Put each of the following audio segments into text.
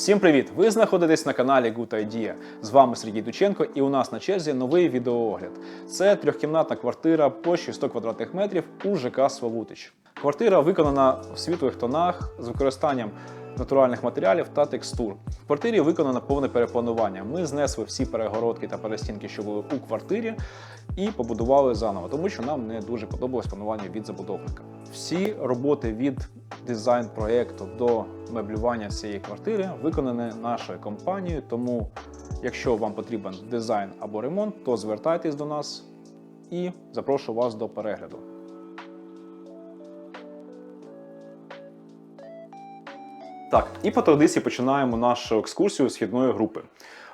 Всім привіт! Ви знаходитесь на каналі Good Idea. З вами Сергій Дученко, і у нас на черзі новий відеоогляд. Це трьохкімнатна квартира площею 100 квадратних метрів у ЖК Свалутич. Квартира виконана в світлих тонах з використанням натуральних матеріалів та текстур. В квартирі виконано повне перепланування. Ми знесли всі перегородки та перестінки, що були у квартирі, і побудували заново, тому що нам не дуже подобалось планування від забудовника. Всі роботи від дизайн проєкту до меблювання цієї квартири виконані нашою компанією. Тому, якщо вам потрібен дизайн або ремонт, то звертайтесь до нас і запрошую вас до перегляду. Так, і по традиції починаємо нашу екскурсію східної групи.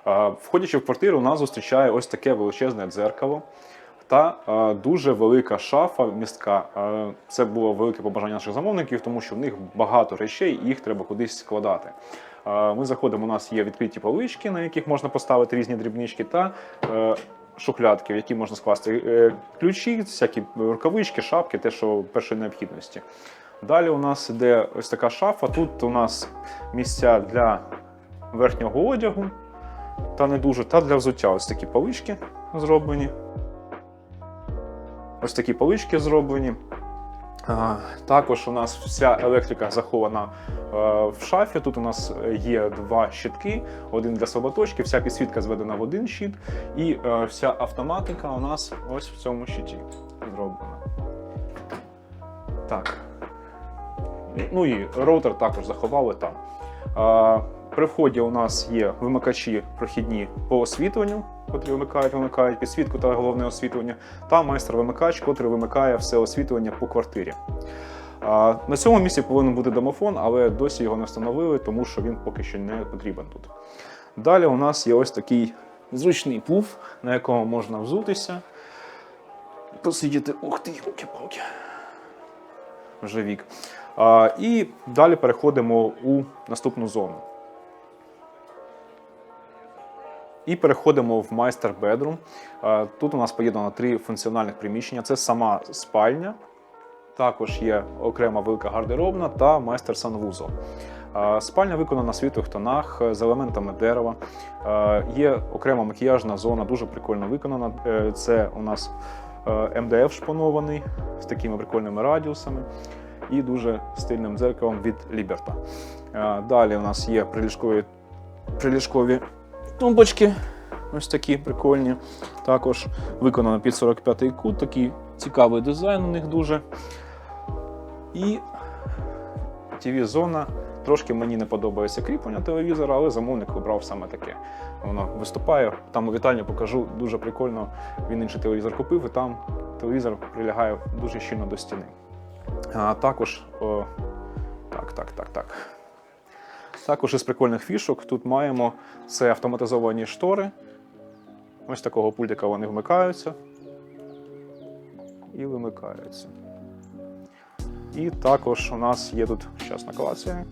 Е, Входячи в квартиру, нас зустрічає ось таке величезне дзеркало та е, дуже велика шафа містка. Е, Це було велике побажання наших замовників, тому що в них багато речей, і їх треба кудись складати. Ми заходимо, у нас є відкриті полички, на яких можна поставити різні дрібнички, та шухлядки, в які можна скласти ключі, всякі рукавички, шапки, те, що першої необхідності. Далі у нас іде ось така шафа. Тут у нас місця для верхнього одягу, та не дуже, та для взуття. Ось такі полички зроблені. Ось такі полички зроблені. Також у нас вся електрика захована е, в шафі. Тут у нас є два щитки, один для слаботочки, вся підсвітка зведена в один щит, і е, вся автоматика у нас ось в цьому щиті зроблена. Так. Ну і роутер також заховали там. При вході у нас є вимикачі прохідні по освітленню, котрі вимикають, вимикають підсвітку та головне освітлення, та майстер-вимикач, котрий вимикає все освітлення по квартирі. На цьому місці повинен бути домофон, але досі його не встановили, тому що він поки що не потрібен тут. Далі у нас є ось такий зручний пуф, на якому можна взутися, посидіти. Ух ти, руки-палки. Вже вік. І далі переходимо у наступну зону. І переходимо в майстер бедрум. Тут у нас поєднано три функціональних приміщення: це сама спальня, також є окрема велика гардеробна та майстер санвузол. Спальня виконана в світлих тонах з елементами дерева. Є окрема макіяжна зона, дуже прикольно виконана. Е, Це у нас е, МДФ шпанований з такими прикольними радіусами і дуже стильним дзеркалом від Ліберта. Е, Далі у нас є приліжкові, приліжкові тумбочки, ось такі прикольні. Також виконано під 45-й кут, такий цікавий дизайн у них дуже. І TV-зона. Трошки мені не подобається кріплення телевізора, але замовник вибрав саме таке. Воно виступає. Там у вітальні покажу дуже прикольно. Він інший телевізор купив, і там телевізор прилягає дуже щільно до стіни. А також, о, так, так, так, так. Також із прикольних фішок тут маємо це автоматизовані штори. Ось такого пультика вони вмикаються і вимикаються. І також у нас є тут зараз наклація.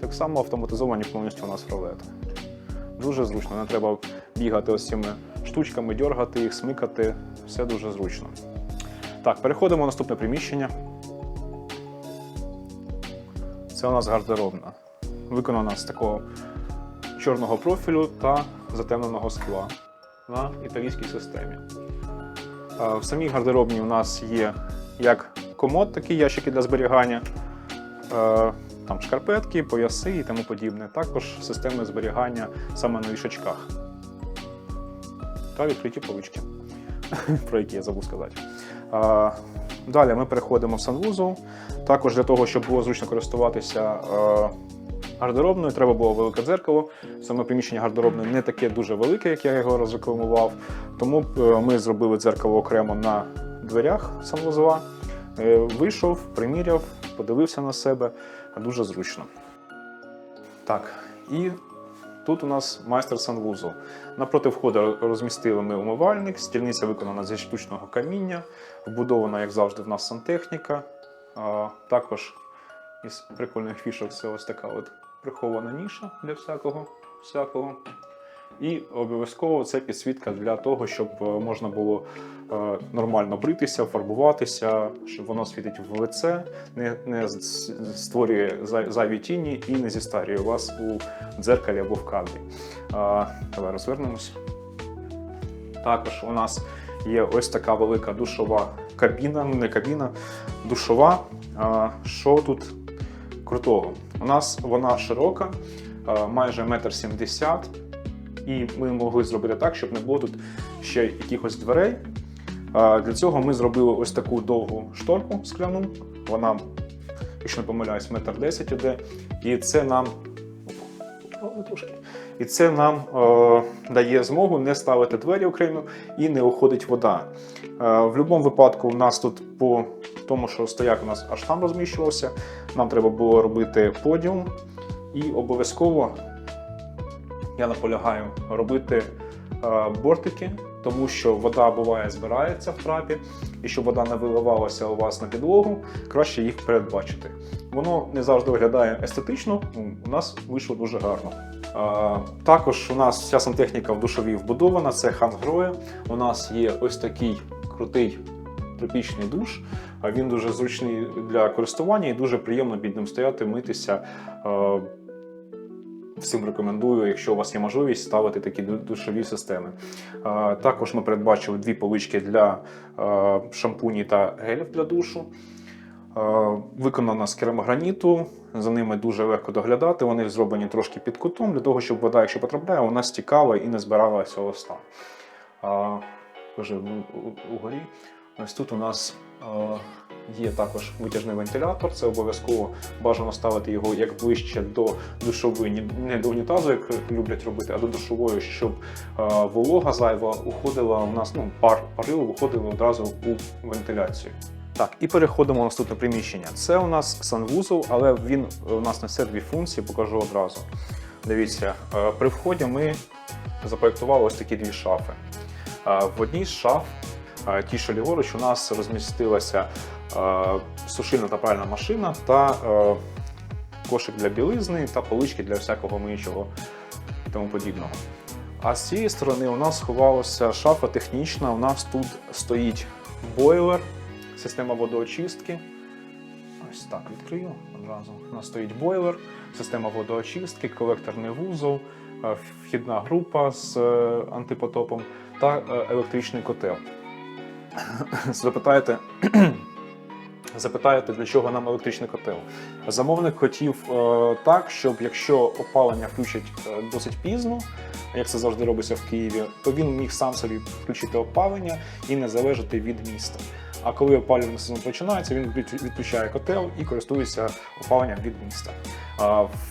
Так само автоматизовані повністю у нас ролети. Дуже зручно, не треба бігати ось цими штучками, дергати їх, смикати. Все дуже зручно. Так, переходимо в наступне приміщення. Це у нас гардеробна. Виконана з такого чорного профілю та затемненого скла на італійській системі. В самій гардеробній у нас є як комод, такі ящики для зберігання, е, там шкарпетки, пояси і тому подібне. Також системи зберігання саме на вішачках. Та відкриті полички, про які я забув сказати. Далі ми переходимо в санвузол. Також для того, щоб було зручно користуватися е, гардеробною, треба було велике дзеркало. Саме приміщення гардеробної не таке дуже велике, як я його розрекламував. Тому е, ми зробили дзеркало окремо на дверях санвузла. Е, Вийшов, приміряв, подивився на себе. Дуже зручно. Так, і Тут у нас майстер санвузол. Напроти входу розмістили ми умивальник, стільниця виконана зі штучного каміння, вбудована, як завжди, в нас сантехніка. Також із прикольних фішок це ось така от прихована ніша для всякого. всякого. І обов'язково це підсвітка для того, щоб е, можна було е, нормально бритися, фарбуватися, щоб воно світить в лице, не, не створює зайві тіні і не зістарює вас у дзеркалі або в кадрі. Давай розвернемось. Також у нас є ось така велика душова кабіна, ну не кабіна, душова. Що тут крутого? У нас вона широка, майже метр сімдесят, і ми могли зробити так, щоб не було тут ще якихось дверей. Для цього ми зробили ось таку довгу шторку скляну. Вона, якщо не помиляюсь, метр десять іде. І це нам. І це нам е, дає змогу не ставити двері окремо і не уходить вода. Е, в будь-якому випадку, у нас тут по тому, що стояк у нас аж там розміщувався, нам треба було робити подіум. І обов'язково я наполягаю робити е, бортики, тому що вода буває збирається в трапі, і щоб вода не виливалася у вас на підлогу, краще їх передбачити. Воно не завжди виглядає естетично, ну, у нас вийшло дуже гарно. Також у нас вся сантехніка в душовій вбудована, це Хангроє. У нас є ось такий крутий тропічний душ. Він дуже зручний для користування і дуже приємно під ним стояти, митися. Всім рекомендую, якщо у вас є можливість, ставити такі душові системи. Також ми передбачили дві полички для шампуні та гелів для душу. Виконана з керамограніту, за ними дуже легко доглядати. Вони зроблені трошки під кутом, для того, щоб вода, якщо потрапляє, вона стікала і не збиралася у- у- угорі. Ось тут у нас е, є також витяжний вентилятор. Це обов'язково бажано ставити його як ближче до душової, не до унітазу, як люблять робити, а до душової, щоб е, волога зайва уходила у нас, ну, пар парило уходило одразу у вентиляцію. Так, і переходимо в наступне приміщення. Це у нас санвузол, але він у нас несе дві функції, покажу одразу. Дивіться, е, при вході ми запроектували ось такі дві шафи. Е, В одній з шаф, е, ті, що ліворуч, у нас розмістилася е, сушильна та пральна машина та е, кошик для білизни та полички для всякого миючого і тому подібного. А з цієї сторони у нас сховалася шафа технічна. У нас тут стоїть бойлер, система водоочистки. Ось так відкрию одразу. У нас стоїть бойлер, система водоочистки, колекторний вузол, е, вхідна група з антипотопом та електричний котел. Запитаєте, запитаєте, для чого нам електричний котел? Замовник хотів е, так, щоб якщо опалення включать е, досить пізно, як це завжди робиться в Києві, то він міг сам собі включити опалення і не залежати від міста. А коли опалювальний сезон починається, він відключає котел і користується опаленням від міста.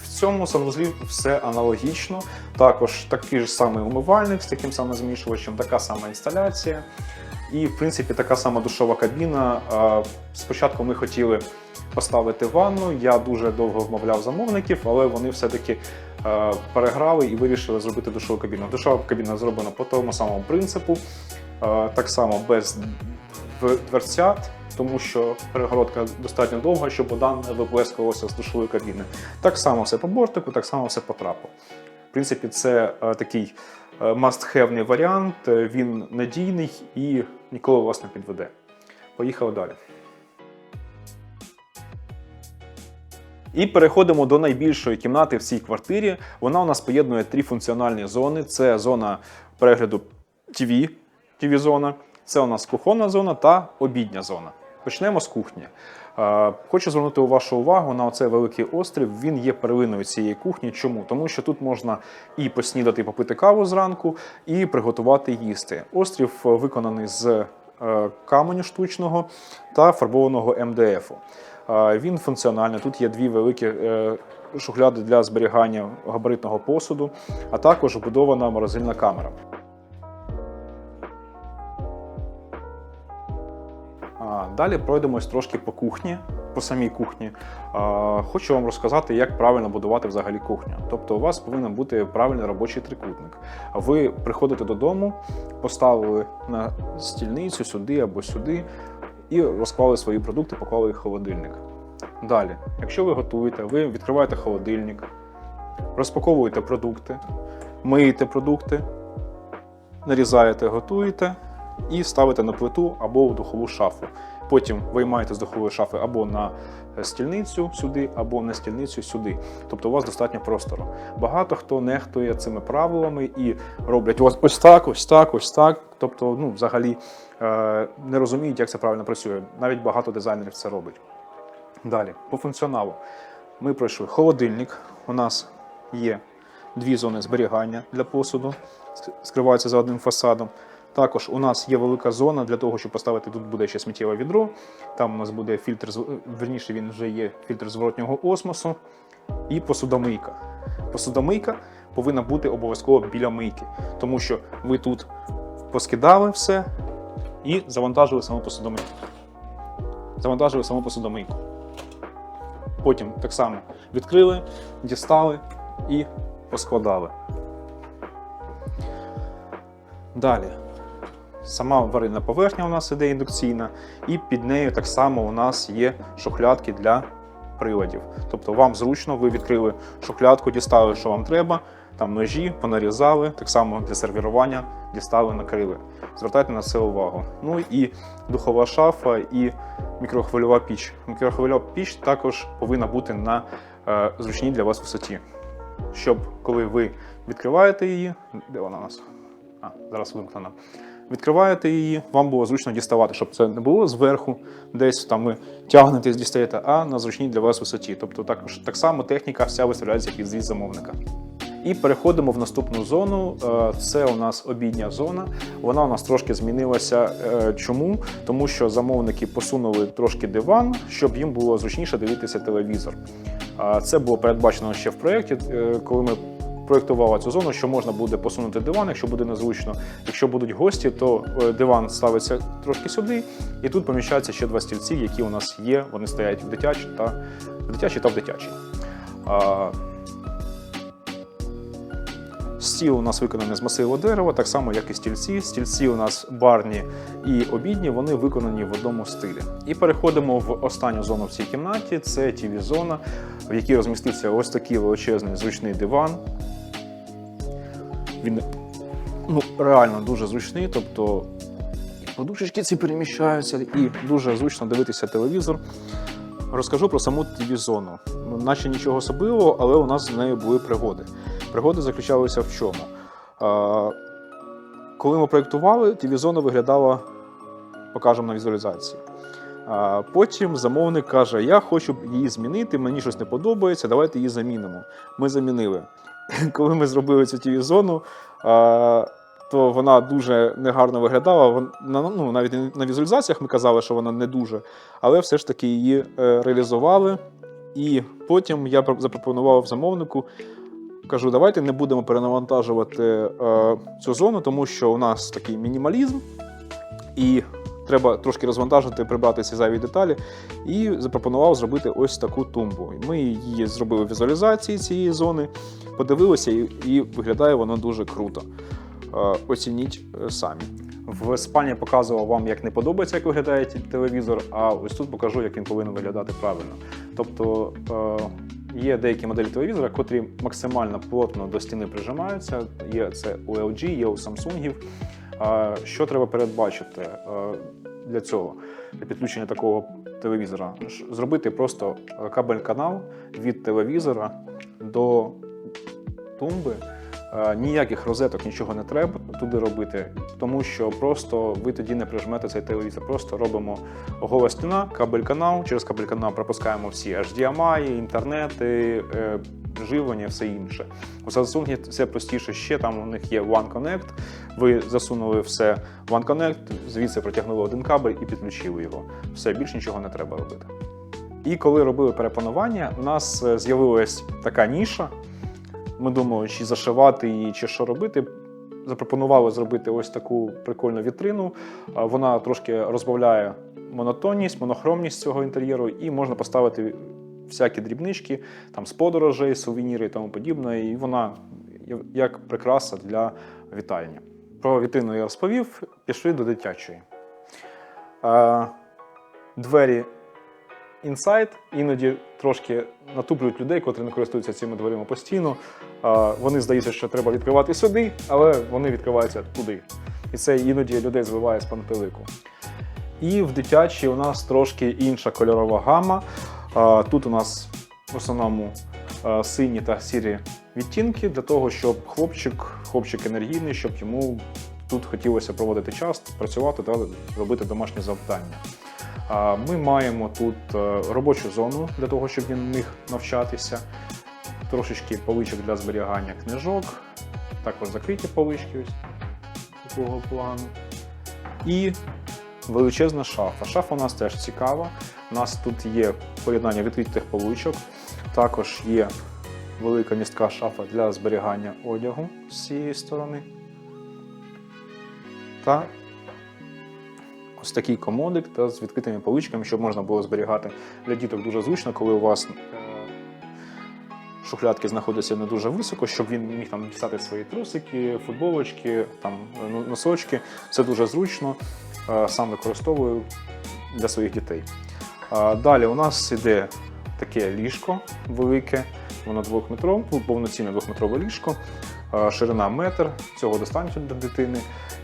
В цьому санвузлі все аналогічно. Також такий ж самий умивальник з таким самим змішувачем, така сама інсталяція. І, в принципі, така сама душова кабіна. Спочатку ми хотіли поставити ванну. Я дуже довго вмовляв замовників, але вони все-таки е, переграли і вирішили зробити душову кабіну. Душова кабіна зроблена по тому самому принципу, е, так само без дверцят, тому що перегородка достатньо довга, щоб вода не виплескувалася з душової кабіни. Так само все по бортику, так само все по трапу. В принципі, це е, такий must-have варіант, е, він надійний і ніколи вас не підведе. Поїхали далі. І переходимо до найбільшої кімнати в цій квартирі. Вона у нас поєднує три функціональні зони: це зона перегляду tv зона це у нас кухонна зона та обідня зона. Почнемо з кухні. Хочу звернути вашу увагу на оцей великий острів. Він є первинною цієї кухні. Чому? Тому що тут можна і поснідати, і попити каву зранку, і приготувати їсти. Острів е, виконаний з е, каменю штучного та фарбованого МДФ. Е, Він функціональний. Тут є дві великі шухляди для зберігання габаритного посуду, а також вбудована морозильна камера. Далі пройдемось трошки по кухні, по самій кухні. Хочу вам розказати, як правильно будувати взагалі кухню. Тобто, у вас повинен бути правильний робочий трикутник. Ви приходите додому, поставили на стільницю сюди або сюди і розклали свої продукти, поклали їх в холодильник. Далі, якщо ви готуєте, ви відкриваєте холодильник, розпаковуєте продукти, миєте продукти, нарізаєте, готуєте і ставите на плиту або в духову шафу. Потім виймаєте з духової шафи або на стільницю сюди, або на стільницю сюди. Тобто у вас достатньо простору. Багато хто нехтує цими правилами і роблять ось, ось так, ось так, ось так. Тобто, ну, взагалі е, не розуміють, як це правильно працює. Навіть багато дизайнерів це робить. Далі, по функціоналу. Ми пройшли холодильник. У нас є дві зони зберігання для посуду, скриваються за одним фасадом. Також у нас є велика зона для того, щоб поставити тут буде ще сміттєве відро. Там у нас буде фільтр, верніше він вже є фільтр зворотнього осмосу і посудомийка. Посудомийка повинна бути обов'язково біля мийки, тому що ви тут поскидали все і завантажили саму посудомийку. Завантажили саму посудомийку. Потім так само відкрили, дістали і поскладали. Далі. Сама варильна поверхня у нас іде індукційна, і під нею так само у нас є шухлядки для приладів. Тобто вам зручно, ви відкрили шухлядку, дістали, що вам треба, там ножі, понарізали, так само для сервірування дістали, накрили. Звертайте на це увагу. Ну і духова шафа і мікрохвильова піч. Мікрохвильова піч також повинна бути на е, зручній для вас висоті. Щоб коли ви відкриваєте її, де вона у нас? А, зараз вимкнена. Відкриваєте її, вам було зручно діставати, щоб це не було зверху, десь там ви тягнетесь, дістаєте, а на зручній для вас висоті. Тобто також так само техніка вся виставляється під зріз замовника. І переходимо в наступну зону. Е, Це у нас обідня зона. Вона у нас трошки змінилася. Е, Чому? Тому що замовники посунули трошки диван, щоб їм було зручніше дивитися телевізор. Це було передбачено ще в проєкті, е, коли ми проєктували цю зону, що можна буде посунути диван, якщо буде незручно. Якщо будуть гості, то е, диван ставиться трошки сюди, і тут поміщаються ще два стільці, які у нас є. Вони стоять в дитячій та в дитячій та в дитячій. Стіл у нас виконаний з масиву дерева, так само, як і стільці. Стільці у нас барні і обідні, вони виконані в одному стилі. І переходимо в останню зону в цій кімнаті. Це tv зона в якій розмістився ось такий величезний зручний диван. Він ну, реально дуже зручний, тобто подушечки ці переміщаються, і дуже зручно дивитися телевізор. Розкажу про саму tv зону Ну, наче нічого особливого, але у нас з нею були пригоди. Пригоди заключалися в чому? А, коли ми проєктували, tv зона виглядала, покажемо на візуалізації. А потім замовник каже: Я хочу її змінити, мені щось не подобається, давайте її замінимо. Ми замінили. Коли ми зробили цю tv зону то вона дуже негарно виглядала. Вон- Ну, навіть на візуалізаціях ми казали, що вона не дуже, але все ж таки її е, реалізували. І потім я запропонував замовнику. Кажу, давайте не будемо перенавантажувати е, цю зону, тому що у нас такий мінімалізм, і треба трошки розвантажити, прибрати ці зайві деталі. І запропонував зробити ось таку тумбу. Ми її зробили візуалізації цієї зони, подивилися, і, і виглядає воно дуже круто. Е, Оцініть е, самі. В спальні показував вам, як не подобається, як виглядає телевізор, а ось тут покажу, як він повинен виглядати правильно. Тобто е, є деякі моделі телевізора, котрі максимально плотно до стіни прижимаються. Є це у LG, є у Samsung. Що треба передбачити е, для цього? Для підключення такого телевізора? Зробити просто е, кабель-канал від телевізора до тумби. Е, Ніяких розеток, нічого не треба туди робити, тому що просто ви тоді не прижмете цей телевізор. Просто робимо гола стіна, кабель-канал. Через кабель-канал пропускаємо всі HDMI, інтернети, живлення, все інше. У Samsung це простіше ще. Там у них є One Connect. Ви засунули все в One звідси протягнули один кабель і підключили його. Все більше нічого не треба робити. І коли робили перепанування, у нас е, з'явилась така ніша. Ми думали, чи зашивати її, чи що робити. Запропонували зробити ось таку прикольну вітрину. Вона трошки розбавляє монотонність, монохромність цього інтер'єру, і можна поставити всякі дрібнички там з подорожей, сувеніри і тому подібне. І вона як прикраса для вітальні. Про вітрину я розповів, пішли до дитячої. Е, Двері інсайт, іноді трошки натуплюють людей, котрі не користуються цими дверима постійно. А, Вони здається, що треба відкривати сюди, але вони відкриваються туди. І це іноді людей збиває з пантелику. І в дитячій у нас трошки інша кольорова гама. Тут у нас в основному сині та сірі відтінки для того, щоб хлопчик, хлопчик енергійний, щоб йому тут хотілося проводити час, працювати та робити домашні завдання. Ми маємо тут е, робочу зону для того, щоб він міг навчатися, трошечки поличок для зберігання книжок, також закриті полички ось такого плану. І величезна шафа. Шафа у нас теж цікава. У нас тут є поєднання відкритих поличок, також є велика містка шафа для зберігання одягу з цієї сторони. Та ось такий комодик та з відкритими поличками, щоб можна було зберігати для діток дуже зручно, коли у вас е, шухлядки знаходяться не дуже високо, щоб він міг там дістати свої трусики, футболочки, там ну, носочки. Це дуже зручно. Е, Сам використовую для своїх дітей. Далі у нас іде таке ліжко велике, воно двохметрове, ну, повноцінне двохметрове ліжко, ширина метр, цього достатньо для дитини.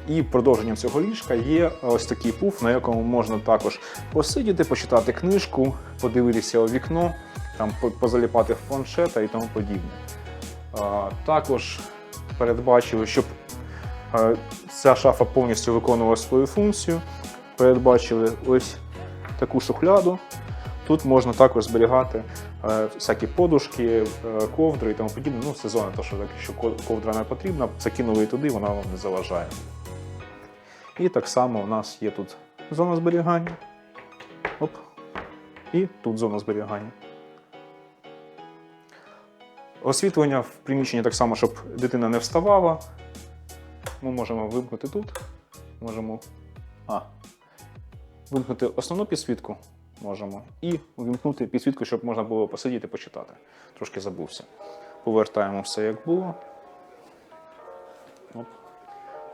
І продовженням цього ліжка є ось такий пуф, на якому можна також посидіти, почитати книжку, подивитися у вікно, там позаліпати в планшета і тому подібне. Також передбачили, щоб ця шафа повністю виконувала свою функцію. Передбачили ось таку шухляду. Тут можна також зберігати е, всякі подушки, е, ковдри і тому подібне. Ну, сезонно, то що якщо ко- ковдра не потрібна, закинули туди, вона вам не заважає. І так само у нас є тут зона зберігання. Оп. І тут зона зберігання. Освітлення в приміщенні так само, щоб дитина не вставала. Ми можемо вимкнути тут. Можемо. А. Вимкнути основну підсвітку можемо. І вимкнути підсвітку, щоб можна було посидіти почитати. Трошки забувся. Повертаємо все як було. Оп.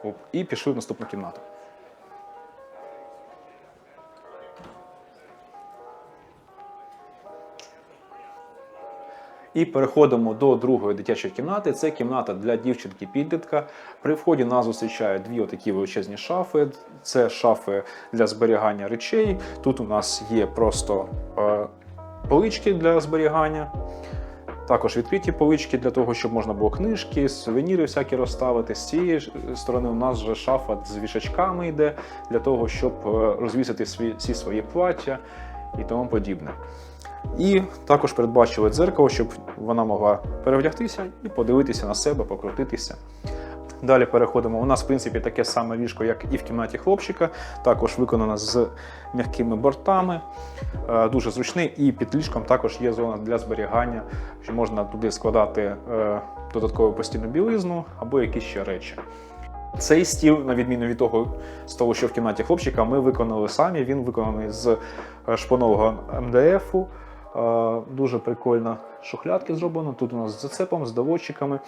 Оп. І пішли в наступну кімнату. І переходимо до другої дитячої кімнати. Це кімната для дівчинки підлітка. При вході нас зустрічають дві отакі величезні шафи. Це шафи для зберігання речей. Тут у нас є просто е, полички для зберігання. Також відкриті полички для того, щоб можна було книжки, сувеніри всякі розставити. З цієї сторони у нас вже шафа з вішачками йде для того, щоб е, розвісити всі свої плаття і тому подібне. І також передбачили дзеркало, щоб вона могла перевдягтися і подивитися на себе, покрутитися. Далі переходимо. У нас, в принципі, таке саме ліжко, як і в кімнаті хлопчика, також виконано з м'якими бортами, Е, дуже зручний. І під ліжком також є зона для зберігання, що можна туди складати е, додаткову постійну білизну або якісь ще речі. Цей стіл, на відміну від того столу, що в кімнаті хлопчика, ми виконали самі. Він виконаний з шпанового МДФу. Е, Дуже прикольно шухлядки зроблено. Тут у нас з зацепом, з доводчиками.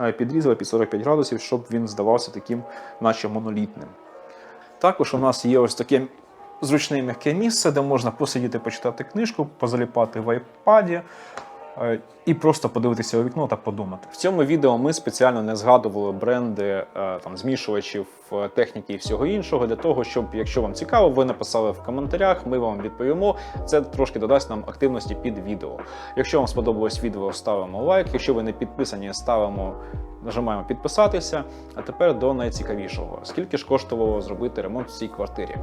Е, Підрізали під 45 градусів, щоб він здавався таким, наче монолітним. Також у нас є ось таке зручне м'яке місце, де можна посидіти, почитати книжку, позаліпати в айпаді і просто подивитися у вікно та подумати. В цьому відео ми спеціально не згадували бренди е, там, змішувачів, е, техніки і всього іншого, для того, щоб, якщо вам цікаво, ви написали в коментарях, ми вам відповімо. Це трошки додасть нам активності під відео. Якщо вам сподобалось відео, ставимо лайк. Якщо ви не підписані, ставимо. Нажимаємо підписатися. А тепер до найцікавішого. Скільки ж коштувало зробити ремонт в цій квартирі?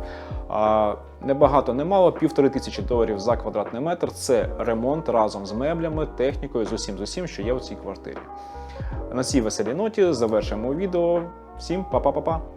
А, небагато, немало, півтори тисячі доларів за квадратний метр. Це ремонт разом з меблями, технікою, з усім з усім, що є у цій квартирі. На цій веселій ноті завершуємо відео. Всім па-па-па-па!